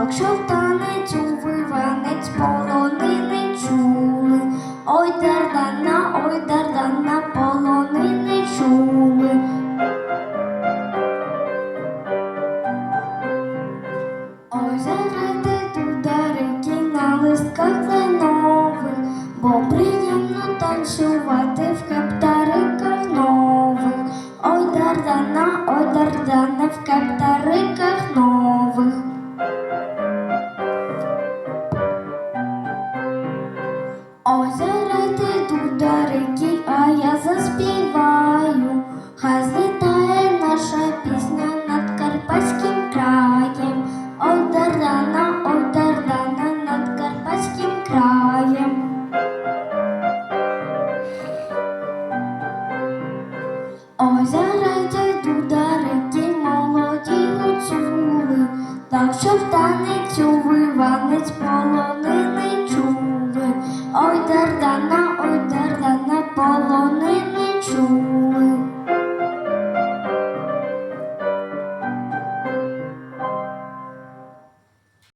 Пташок шовтанець у виванець полонини чули. Ой дардана, ой дардана, полони не чули. Ой, зарайте туди реки на листках. ти дух дорогий, а я заспіваю, хай злітає наша пісня над Карпатським краєм, Олдерлана, Олдерлана над Карпатським краєм. Озирайте дударики, молоді гуцули, так що в танецю виванець полон. Ой, дардана, ой, дардана, полонини чули.